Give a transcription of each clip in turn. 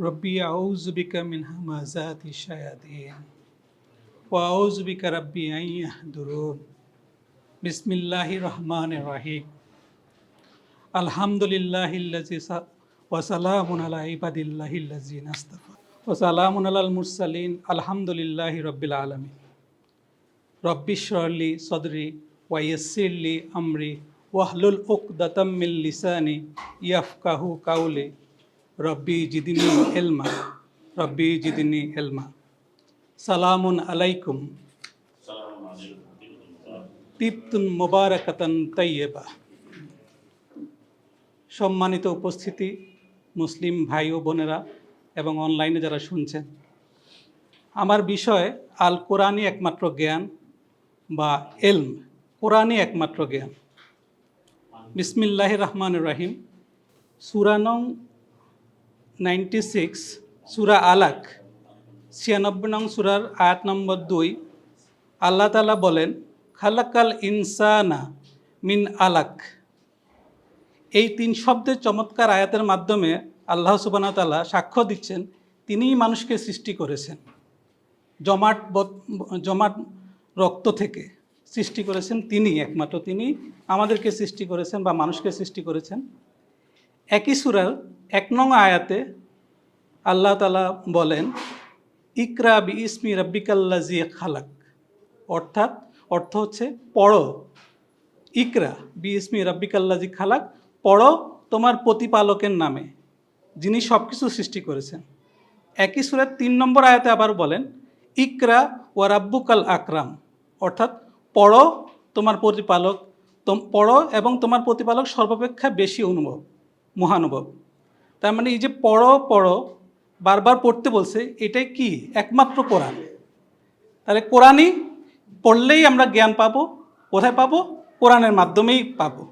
ربي أعوذ بك من همزات الشياطين وأعوذ بك ربي أن يحضرون بسم الله الرحمن الرحيم الحمد لله الذي س- وسلام على عباد الله الذين اصطفى وسلام على المرسلين الحمد لله رب العالمين رب اشرح لي صدري ويسر لي أمري ওয়াহলুল উকদাতাম্মিল লিসানি ইয়াফকাহু কাউলে, রব্বি জিদিনী এলমা রব্বি জিদিনী এলমা সালামুন আলাইকুম। তিপ্তুন মোবারকাতান তৈয়বা সম্মানিত উপস্থিতি, মুসলিম ভাই ও বোনেরা এবং অনলাইনে যারা শুনছেন, আমার বিষয় আল কোরআনই একমাত্র জ্ঞান বা এলম, কোরআনই একমাত্র জ্ঞান। বিসমিল্লাহ রহমান রাহিম। সুরানং নাইনটি সিক্স সুরা আলাক, ছিয়ানব্বই নং সুরার আয়াত নম্বর দুই, আল্লাহ তালা বলেন, খালাকাল ইনসানা মিন আলাক। এই তিন শব্দের চমৎকার আয়াতের মাধ্যমে আল্লাহ সুবানা তালা সাক্ষ্য দিচ্ছেন, তিনিই মানুষকে সৃষ্টি করেছেন, জমাট জমাট রক্ত থেকে। সৃষ্টি করেছেন তিনি, একমাত্র তিনি, আমাদেরকে সৃষ্টি করেছেন বা মানুষকে সৃষ্টি করেছেন। একই সুরার এক নং আয়াতে আল্লাহ তালা বলেন, ইকরা বি ইসমি রব্বিকাল্লাজি খালাক অর্থাৎ অর্থ হচ্ছে পড়ো। ইকরা বি ইসমি রব্বিকাল্লাজি খালাক, পড়ো তোমার প্রতিপালকের নামে, যিনি সব কিছু সৃষ্টি করেছেন। একই সুরের তিন নম্বর আয়াতে আবার বলেন, ইকরা ও রাব্বুকাল আকরাম অর্থাৎ পড়ো তোমার প্রতিপালক পড়ো এবং তোমার প্রতিপালক সর্বাপেক্ষা বেশি অনুভব, মহানুভব। তার মানে এই যে পড়ো পড়ো, বারবার পড়তে বলছে, এটাই কি? একমাত্র কোরআন। তাহলে কোরআনই পড়লেই আমরা জ্ঞান পাবো, কোথায় পাবো? কোরআনের মাধ্যমেই পাবো।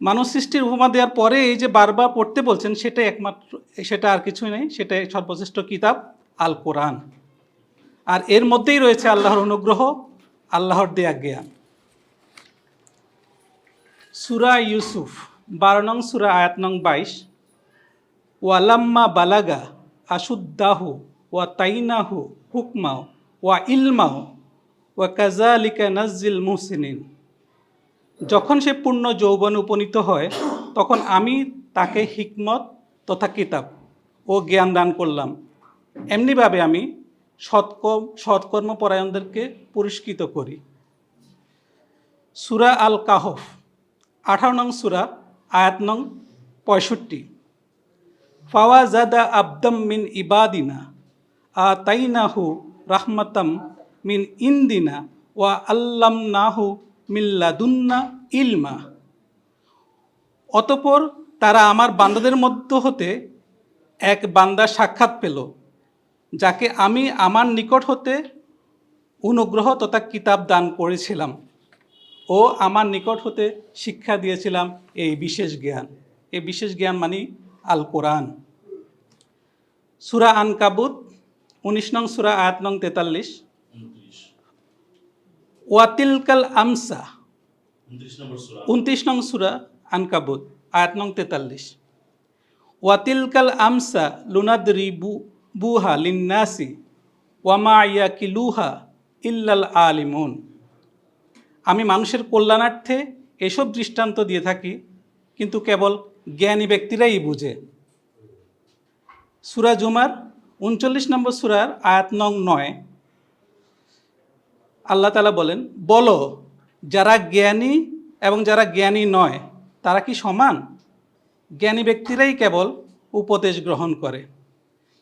মানুষ সৃষ্টির উপমা দেওয়ার পরে এই যে বারবার পড়তে বলছেন, সেটা একমাত্র, সেটা আর কিছুই নেই সেটাই সর্বশ্রেষ্ঠ কিতাব আল কোরআন আর এর মধ্যেই রয়েছে আল্লাহর অনুগ্রহ আল্লাহর দেয়া জ্ঞান। সুরা ইউসুফ, বারো নং সুরা, আয়াত নং বাইশ। ওয়ালাম্মা বালাগা আশুদ্দাহু ওয়া তাইনাহু হুকমাও ওয়া ইলমাও ওয়া কাজালিকা নাজিল মুহসিনিন। যখন সে পূর্ণ যৌবন উপনীত হয়, তখন আমি তাকে হিকমত তথা কিতাব ও জ্ঞান দান করলাম। এমনিভাবে আমি সৎকর্ম, সৎকর্মপরায়ণদেরকে পুরস্কৃত করি। সুরা আল কাহফ আঠারো নং সুরা, আয়াত নং পঁয়ষট্টি। ফাওয়াজাদা আবদম মিন ইবাদিনা, আ তাইনাহু রাহমাতাম মিন ইন্দিনা, ওয়া আল্লাম নাহু মিল্লাদুন্না ইলমা। অতপর তারা আমার বান্দাদের মধ্য হতে এক বান্দা সাক্ষাৎ পেল। যাকে আমি আমার নিকট হতে অনুগ্রহ তথা কিতাব দান করেছিলাম। ও আমার নিকট হতে শিক্ষা দিয়েছিলাম এই বিশেষ জ্ঞান। এই বিশেষ জ্ঞান মানে আল কোরআন। সুরা আন কাবুত উনিশ নং সুরা, আয়াত নং তেতাল্লিশ। ওয়াতিলকাল আমসা, উনত্রিশ নং সুরা আনকাবুত, আয়াত নং তেতাল্লিশ। ওয়াতিলকাল আমসা লুনাদরি বু বুহা লিন্নাসি ওয়ামা ইয়া কিলুহা ইল্লাল আলিমুন আমি মানুষের কল্যাণার্থে এসব দৃষ্টান্ত দিয়ে থাকি, কিন্তু কেবল জ্ঞানী ব্যক্তিরাই বুঝে। সুরা জুমার উনচল্লিশ নম্বর সুরার আয়াত নং নয়, আল্লাহ তালা বলেন, বলো, যারা জ্ঞানী এবং যারা জ্ঞানী নয়, তারা কি সমান? জ্ঞানী ব্যক্তিরাই কেবল উপদেশ গ্রহণ করে।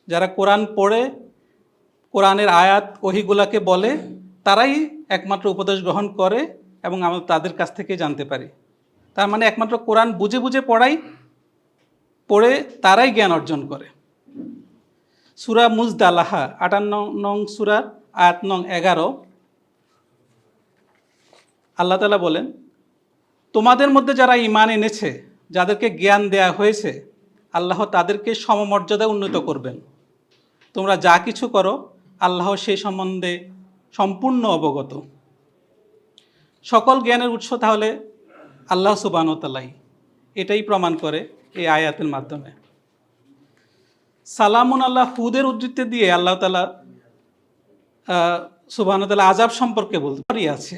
যারা কোরআন পড়ে, কোরআনের আয়াত, ওহিগুলাকে বলে, তারাই একমাত্র উপদেশ গ্রহণ করে এবং আমরা তাদের কাছ থেকে জানতে পারি। তার মানে একমাত্র কোরআন বুঝে বুঝে পড়াই, পড়ে তারাই জ্ঞান অর্জন করে। সুরা মুজদালাহা, আটান্ন নং সুরার আয়াত নং এগারো। আল্লাহ তালা বলেন, তোমাদের মধ্যে যারা ইমান এনেছে, যাদেরকে জ্ঞান দেয়া হয়েছে, আল্লাহ তাদেরকে সমমর্যাদা উন্নত করবেন। তোমরা যা কিছু করো, আল্লাহ সেই সম্বন্ধে সম্পূর্ণ অবগত। সকল জ্ঞানের উৎস তাহলে আল্লাহ সুবানতালাই এটাই প্রমাণ করে এই আয়াতের মাধ্যমে। সালামুন আল্লাহ হুদের উদ্ধৃতি দিয়ে আল্লাহ তালা সুবাহ তালা আজাব সম্পর্কে বলতে পারি আছে।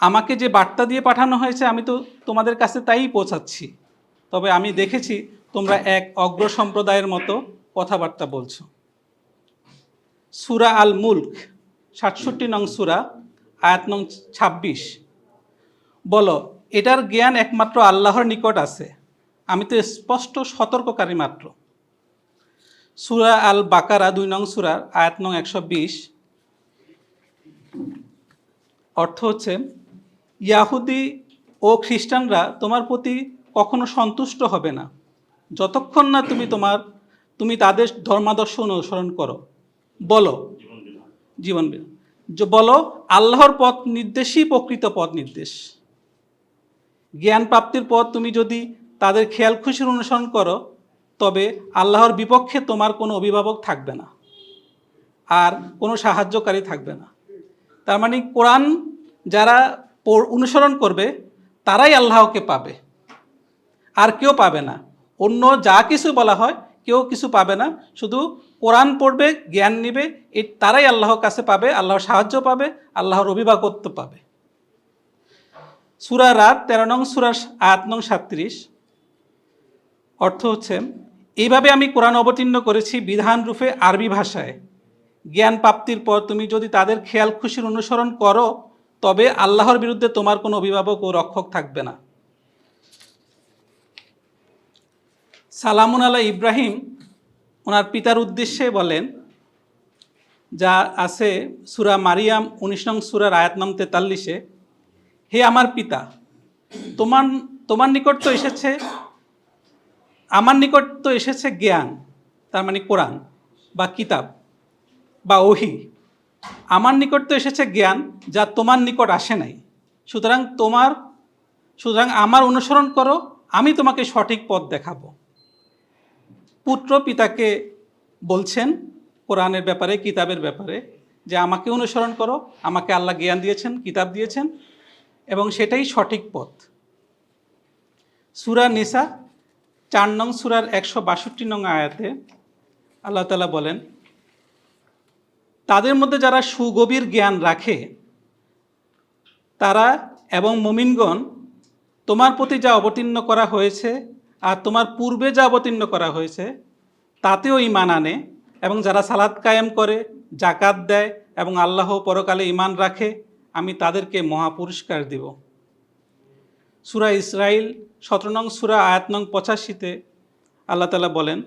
আমাকে যে বার্তা দিয়ে পাঠানো হয়েছে, আমি তো তোমাদের কাছে তাই পৌঁছাচ্ছি। তবে আমি দেখেছি তোমরা এক অগ্র সম্প্রদায়ের মতো কথাবার্তা বলছো। সুরা আল মুল্ক সাতষট্টি নং সুরা, আয়াত নং ছাব্বিশ। বলো, এটার জ্ঞান একমাত্র আল্লাহর নিকট আছে। আমি তো স্পষ্ট সতর্ককারী মাত্র। সুরা আল বাকারা দুই নং সুরার আয়াত নং একশো বিশ। অর্থ হচ্ছে, ইয়াহুদি ও খ্রিস্টানরা তোমার প্রতি কখনো সন্তুষ্ট হবে না। যতক্ষণ না তুমি তোমার তুমি তাদের ধর্মাদর্শ অনুসরণ করো। বলো। জীবন। যে বলো, আল্লাহর পথ নির্দেশই প্রকৃত পথ নির্দেশ। জ্ঞান প্রাপ্তির পথ তুমি যদি তাদের খেয়াল খুশির অনুসরণ করো, তবে আল্লাহর বিপক্ষে তোমার কোনো অভিভাবক থাকবে না আর কোনো সাহায্যকারী থাকবে না। তার মানে কোরআন যারা অনুসরণ করবে, তারাই আল্লাহকে পাবে। আর কেউ পাবে না। অন্য যা কিছু বলা হয় কেউ কিছু পাবে না। শুধু কোরআন পড়বে, জ্ঞান নিবে এই তারাই আল্লাহর কাছে পাবে, আল্লাহর সাহায্য পাবে, আল্লাহর অভিভাবকত্ব পাবে। সুরা রাত তেরো নং সুরার আট নং সাত্রিশ অর্থ হচ্ছে, এইভাবে আমি কোরআন অবতীর্ণ করেছি বিধান রূপে আরবি ভাষায়। জ্ঞান প্রাপ্তির পর তুমি যদি তাদের খেয়াল খুশির অনুসরণ করো, তবে আল্লাহর বিরুদ্ধে তোমার কোনো অভিভাবক ও রক্ষক থাকবে না। সালামুন আল্লাহ ইব্রাহিম, ওনার পিতার উদ্দেশ্যে বলেন, যা আছে সুরা মারিয়াম উনিশ নং সুরার আয়াত নং তেতাল্লিশে, হে আমার পিতা, তোমার তোমার নিকট তো এসেছে, আমার নিকট তো এসেছে জ্ঞান, তার মানে কোরআন বা কিতাব বা ওহি। আমার নিকট তো এসেছে জ্ঞান যা তোমার নিকট আসে নাই। সুতরাং তোমার, সুতরাং আমার অনুসরণ করো, আমি তোমাকে সঠিক পথ দেখাবো। পুত্র পিতাকে বলছেন কোরআনের ব্যাপারে, কিতাবের ব্যাপারে, যে আমাকে অনুসরণ করো, আমাকে আল্লাহ জ্ঞান দিয়েছেন, কিতাব দিয়েছেন, এবং সেটাই সঠিক পথ। সুরা নিসা, চার নং সুরার একশো বাষট্টি নং আয়াতে আল্লাহ তালা বলেন, তাদের মধ্যে যারা সুগভীর জ্ঞান রাখে, তারা এবং মুমিনগণ তোমার প্রতি যা অবতীর্ণ করা হয়েছে আর তোমার পূর্বে যা অবতীর্ণ করা হয়েছে, তাতেও ইমান আনে এবং যারা সালাদ কায়েম করে জাকাত দেয় এবং আল্লাহ পরকালে ইমান রাখে, আমি তাদেরকে মহা পুরস্কার দিব। সুরা ইসরাইল সতেরো নং সুরা, আয়াত নং পঁচাশিতে আল্লাহ তালা বলেন,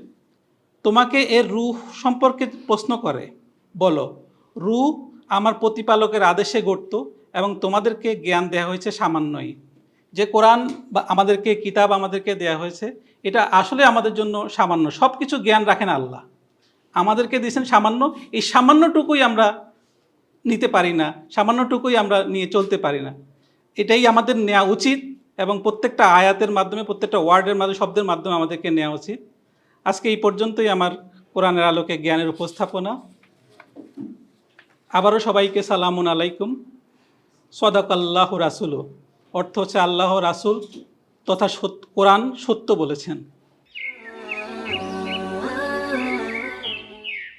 তোমাকে এর রূহ সম্পর্কে প্রশ্ন করে। বলো, রূহ আমার প্রতিপালকের আদেশে গড়ত এবং তোমাদেরকে জ্ঞান দেওয়া হয়েছে সামান্যই। যে কোরআন বা আমাদেরকে, কিতাব আমাদেরকে দেয়া হয়েছে, এটা আসলে আমাদের জন্য সামান্য। সব কিছু জ্ঞান রাখেন আল্লাহ। আমাদেরকে দিয়েছেন সামান্য। এই সামান্যটুকুই আমরা নিতে পারি না। সামান্যটুকুই আমরা নিয়ে চলতে পারি না। এটাই আমাদের নেওয়া উচিত এবং প্রত্যেকটা আয়াতের মাধ্যমে, প্রত্যেকটা ওয়ার্ডের মাধ্যমে, শব্দের মাধ্যমে আমাদেরকে নেওয়া উচিত। আজকে এই পর্যন্তই আমার কোরআনের আলোকে জ্ঞানের উপস্থাপনা। আবারও সবাইকে সালামুন আলাইকুম। সদাক আল্লাহ রাসুল অর্থ হচ্ছে আল্লাহ রাসুল তথা কোরআন সত্য বলেছেন।